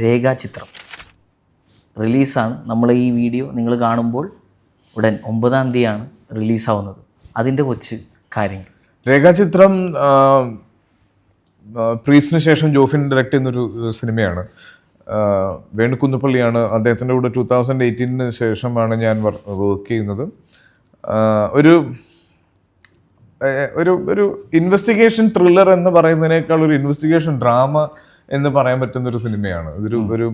രേഖാചിത്രം. റിലീസാണ്. നമ്മൾ ഈ വീഡിയോ നിങ്ങൾ കാണുമ്പോൾ ഉടൻ ഒമ്പതാം തീയതിയാണ് റിലീസാവുന്നത്. അതിന്റെ കൊച്ച് കാര്യങ്ങൾ. രേഖാചിത്രം പ്രീസിന് ശേഷം ജോഫിൻ ഡയറക്റ്റ് ചെയ്യുന്നൊരു സിനിമയാണ്. വേണുക്കുന്നപ്പള്ളിയാണ് അദ്ദേഹത്തിന്റെ കൂടെ ടൂ തൗസൻഡ് എയ്റ്റീനിന് ശേഷമാണ് ഞാൻ വർക്ക് ചെയ്യുന്നത്. ഒരു ഒരു ഒരു ഇൻവെസ്റ്റിഗേഷൻ ത്രില്ലർ എന്ന് പറയുന്നതിനേക്കാൾ ഒരു ഇൻവെസ്റ്റിഗേഷൻ ഡ്രാമ എന്ന് പറയാൻ പറ്റുന്ന ഒരു സിനിമയാണ്. ഇതൊരു ഒരു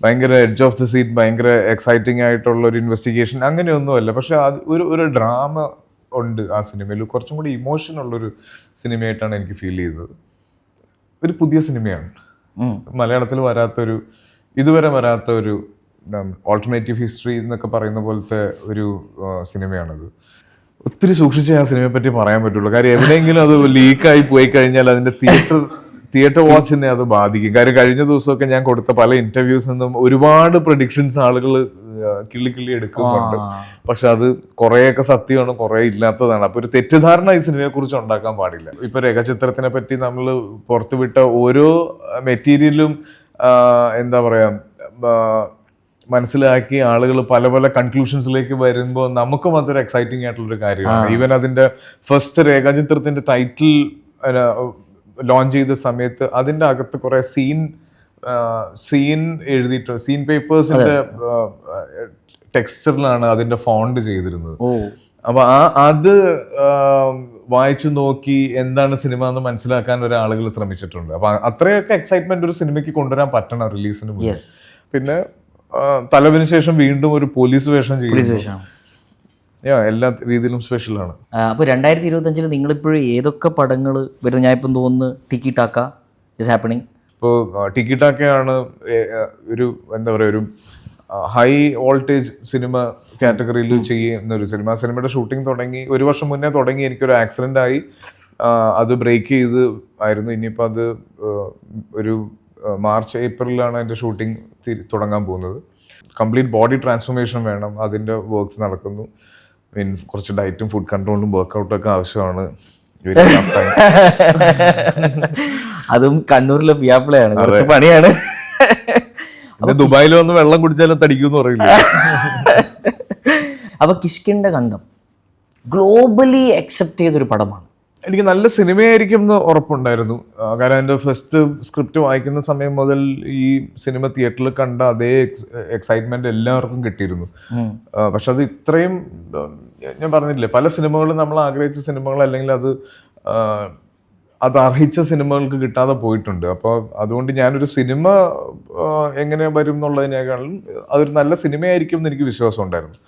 ഭയങ്കര എഡ്ജ് ഓഫ് ദി സീറ്റ് ഭയങ്കര എക്സൈറ്റിംഗ് ആയിട്ടുള്ള ഒരു ഇൻവെസ്റ്റിഗേഷൻ അങ്ങനെയൊന്നുമല്ല. പക്ഷെ അത് ഒരു ഒരു ഡ്രാമ ഉണ്ട് ആ സിനിമയിൽ. കുറച്ചും കൂടി ഇമോഷൻ ഉള്ളൊരു സിനിമയായിട്ടാണ് എനിക്ക് ഫീൽ ചെയ്തത് ഒരു പുതിയ സിനിമയാണ്. മലയാളത്തിൽ വരാത്തൊരു ഇതുവരെ വരാത്ത ഒരു ഓൾട്ടർനേറ്റീവ് ഹിസ്റ്ററി എന്നൊക്കെ പറയുന്ന പോലത്തെ ഒരു സിനിമയാണത്. ഒത്തിരി സൂക്ഷിച്ചേ ആ സിനിമയെ പറ്റി പറയാൻ പറ്റുള്ളൂ. കാര്യം എവിടെയെങ്കിലും അത് ലീക്കായി പോയി കഴിഞ്ഞാൽ അതിന്റെ തിയേറ്റർ തിയേറ്റർ വാച്ചിനെ അത് ബാധിക്കും. കാര്യം കഴിഞ്ഞ ദിവസമൊക്കെ ഞാൻ കൊടുത്ത പല ഇന്റർവ്യൂസ് നിന്നും ഒരുപാട് പ്രഡിക്ഷൻസ് ആളുകൾ കിള്ളി കിള്ളി എടുക്കുന്നുണ്ട്. പക്ഷെ അത് കുറേയൊക്കെ സത്യമാണ് കുറേ ഇല്ലാത്തതാണ്. അപ്പൊ ഒരു തെറ്റിദ്ധാരണ ഈ സിനിമയെ കുറിച്ച് ഉണ്ടാക്കാൻ പാടില്ല. ഇപ്പൊ രേഖാചിത്രത്തിനെ പറ്റി നമ്മൾ പുറത്തുവിട്ട ഓരോ മെറ്റീരിയലും എന്താ പറയാ മനസ്സിലാക്കി ആളുകൾ പല പല കൺക്ലൂഷൻസിലേക്ക് വരുമ്പോൾ നമുക്കും അതൊരു എക്സൈറ്റിംഗ് ആയിട്ടുള്ള ഒരു കാര്യമാണ് ഈവൻ അതിന്റെ ഫസ്റ്റ് രേഖാചിത്രത്തിന്റെ ടൈറ്റിൽ ലോഞ്ച് ചെയ്ത സമയത്ത് അതിന്റെ അകത്ത് കുറേ സീൻ സീൻ എഴുതിയിട്ട് സീൻ പേപ്പേഴ്സിന്റെ ടെക്സ്ചറിലാണ് അതിന്റെ ഫോണ്ട് ചെയ്തിരുന്നത്. അപ്പൊ ആ അത് വായിച്ചു നോക്കി എന്താണ് സിനിമ എന്ന് മനസ്സിലാക്കാൻ ഒരാളുകൾ ശ്രമിച്ചിട്ടുണ്ട്. അപ്പൊ അത്രയൊക്കെ എക്സൈറ്റ്മെന്റ് ഒരു സിനിമയ്ക്ക് കൊണ്ടുവരാൻ പറ്റണം റിലീസിന് മുന്നേ. പിന്നെ തലവിന് ശേഷം വീണ്ടും ഒരു പോലീസ് വേഷം ചെയ്യുന്നു. എല്ലാ രീതിയിലും സ്പെഷ്യലാണ് അപ്പോൾ രണ്ടായിരത്തി ഇരുപത്തഞ്ചിൽ നിങ്ങളിപ്പോഴും ഏതൊക്കെ പടങ്ങൾ വരുന്നത് ഞാൻ ഇപ്പം തോന്നുന്നു ടിക്കി ടാക്ക ഇസ് ഹാപ്പണിങ് ഇപ്പോൾ ടിക്കിറ്റാക്കയാണ് ഒരു എന്താ പറയുക ഒരു ഹൈ വോൾട്ടേജ് സിനിമ കാറ്റഗറിയിൽ ചെയ്യുന്ന ഒരു സിനിമ സിനിമയുടെ ഷൂട്ടിംഗ് തുടങ്ങി ഒരു വർഷം മുന്നേ തുടങ്ങി എനിക്കൊരു ആക്സിഡന്റ് ആയി. അത് ബ്രേക്ക് ചെയ്ത് ആയിരുന്നു. ഇനിയിപ്പോൾ അത് ഒരു മാർച്ച് ഏപ്രിലാണ് അതിന്റെ ഷൂട്ടിംഗ് തുടങ്ങാൻ പോകുന്നത്. കംപ്ലീറ്റ് ബോഡി ട്രാൻസ്ഫോർമേഷൻ വേണം. അതിന്റെ വർക്ക്സ് നടക്കുന്നു. മീൻ കുറച്ച് ഡയറ്റും ഫുഡ് കൺട്രോളും വർക്കൗട്ടും ഒക്കെ ആവശ്യമാണ്. അതും കണ്ണൂരിലെ പിയാപ്പിളയാണ്. കുറച്ച് പണിയാണ്. ദുബായിൽ വന്ന് വെള്ളം കുടിച്ചാലും തടിക്കും പറയില്ല? അപ്പൊ കിഷ്കിന്റെ കണ്ടം. ഗ്ലോബലി അക്സെപ്റ്റ് ചെയ്തൊരു പടമാണ്. എനിക്ക് നല്ല സിനിമയായിരിക്കും എന്ന് ഉറപ്പുണ്ടായിരുന്നു. കാരണം എന്റെ ഫസ്റ്റ് സ്ക്രിപ്റ്റ് വായിക്കുന്ന സമയം മുതൽ ഈ സിനിമ തിയേറ്ററിൽ കണ്ട അതേ എക്സൈറ്റ്മെന്റ് എല്ലാവർക്കും കിട്ടിയിരുന്നു. പക്ഷെ അത് ഇത്രയും ഞാൻ പറഞ്ഞില്ലേ പല സിനിമകളും നമ്മൾ ആഗ്രഹിച്ച സിനിമകൾ അല്ലെങ്കിൽ അത് അത് അർഹിച്ച സിനിമകൾക്ക് കിട്ടാതെ പോയിട്ടുണ്ട്. അപ്പോൾ അതുകൊണ്ട് ഞാനൊരു സിനിമ എങ്ങനെ വരും എന്നുള്ളതിനേക്കാളും അതൊരു നല്ല സിനിമയായിരിക്കും എന്ന് എനിക്ക് വിശ്വാസം ഉണ്ടായിരുന്നു.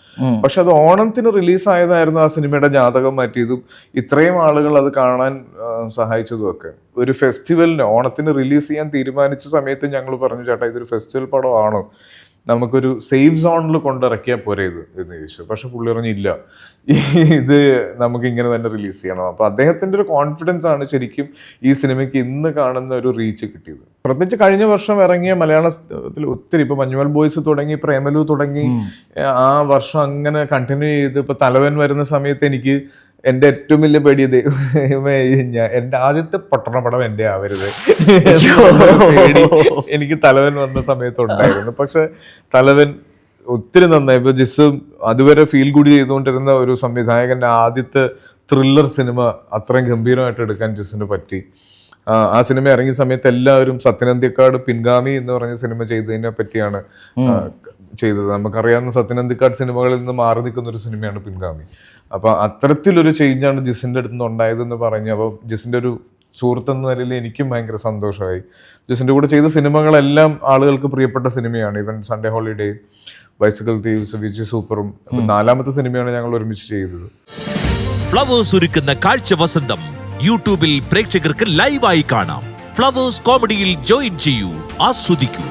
പക്ഷെ അത് ഓണത്തിന് റിലീസായതായിരുന്നു ആ സിനിമയുടെ ജാതകം മാറ്റിയതും ഇത്രയും ആളുകൾ അത് കാണാൻ സഹായിച്ചതും ഒക്കെ. ഒരു ഫെസ്റ്റിവലിന് ഓണത്തിന് റിലീസ് ചെയ്യാൻ തീരുമാനിച്ച സമയത്ത് ഞങ്ങൾ പറഞ്ഞു ചേട്ടാ ഇതൊരു ഫെസ്റ്റിവൽ പടമാണോ? നമുക്കൊരു സേഫ് സോണിൽ കൊണ്ടിറക്കിയാൽ പോരെ ഇത് എന്ന് ചോദിച്ചു. പക്ഷെ പുള്ളി പറഞ്ഞില്ല ഇത് നമുക്ക് ഇങ്ങനെ തന്നെ റിലീസ് ചെയ്യണം. അപ്പോൾ അദ്ദേഹത്തിന്റെ ഒരു കോൺഫിഡൻസ് ആണ് ശരിക്കും ഈ സിനിമയ്ക്ക് ഇന്ന് കാണുന്ന ഒരു റീച്ച് കിട്ടിയത്. പ്രത്യേകിച്ച് കഴിഞ്ഞ വർഷം ഇറങ്ങിയ മലയാളത്തിൽ ഒത്തിരി ഇപ്പൊ മഞ്ഞുമൽ ബോയ്സ് തുടങ്ങി പ്രേമലു തുടങ്ങി ആ വർഷം അങ്ങനെ കണ്ടിന്യൂ ചെയ്ത് ഇപ്പൊ തലവൻ വരുന്ന സമയത്ത് എനിക്ക് എന്റെ ഏറ്റവും വലിയ പേടി ഇത്. എന്റെ എന്റെ ആദ്യത്തെ പട്ടണ പടം എന്റെ ആവരുത്. പേടി. എനിക്ക് തലവൻ വന്ന സമയത്തുണ്ടായിരുന്നു പക്ഷെ തലവൻ ഒത്തിരി നന്നായി. ഇപ്പൊ ജിസ് അതുവരെ ഫീൽ കൂടി ചെയ്തുകൊണ്ടിരുന്ന ഒരു സംവിധായകന്റെ ആദ്യത്തെ ത്രില്ലർ സിനിമ അത്രയും ഗംഭീരമായിട്ട് എടുക്കാൻ ജിസിന് പറ്റി. ആ, സിനിമ ഇറങ്ങിയ സമയത്ത് എല്ലാവരും സത്യനന്ദിക്കാട് പിൻഗാമി എന്ന് പറഞ്ഞ സിനിമ ചെയ്തതിനെ പറ്റിയാണ് ചെയ്തത്. നമുക്കറിയാവുന്ന സത്യനന്ദിക്കാട് സിനിമകളിൽ നിന്ന് മാറി നിൽക്കുന്ന ഒരു സിനിമയാണ് പിൻഗാമി. അപ്പോൾ അത്തരത്തിലൊരു ചേഞ്ചാണ് ജിസിന്റെ അടുത്ത് നിന്ന് ഉണ്ടായതെന്ന് പറഞ്ഞു അപ്പോൾ ജിസിന്റെ ഒരു സുഹൃത്ത് എന്ന നിലയിൽ എനിക്കും ഭയങ്കര സന്തോഷമായി. ജിസിന്റെ കൂടെ ചെയ്ത സിനിമകളെല്ലാം ആളുകൾക്ക് പ്രിയപ്പെട്ട സിനിമയാണ്. ഇവൻ സൺഡേ ഹോളിഡേ ബൈസിക്കൽ തീവ്സ് വിജി സൂപ്പറും. നാലാമത്തെ സിനിമയാണ് ഞങ്ങൾ ഒരുമിച്ച് ചെയ്തത്. ഫ്ലവേഴ്സ് ഒരുക്കുന്ന കാഴ്ച വസന്തം യൂട്യൂബിൽ പ്രേക്ഷകർക്ക് ലൈവായി കാണാം. ഫ്ലവേഴ്സ് കോമഡിയിൽ ജോയിൻ ചെയ്യൂ. ആസ്വദിക്കൂ.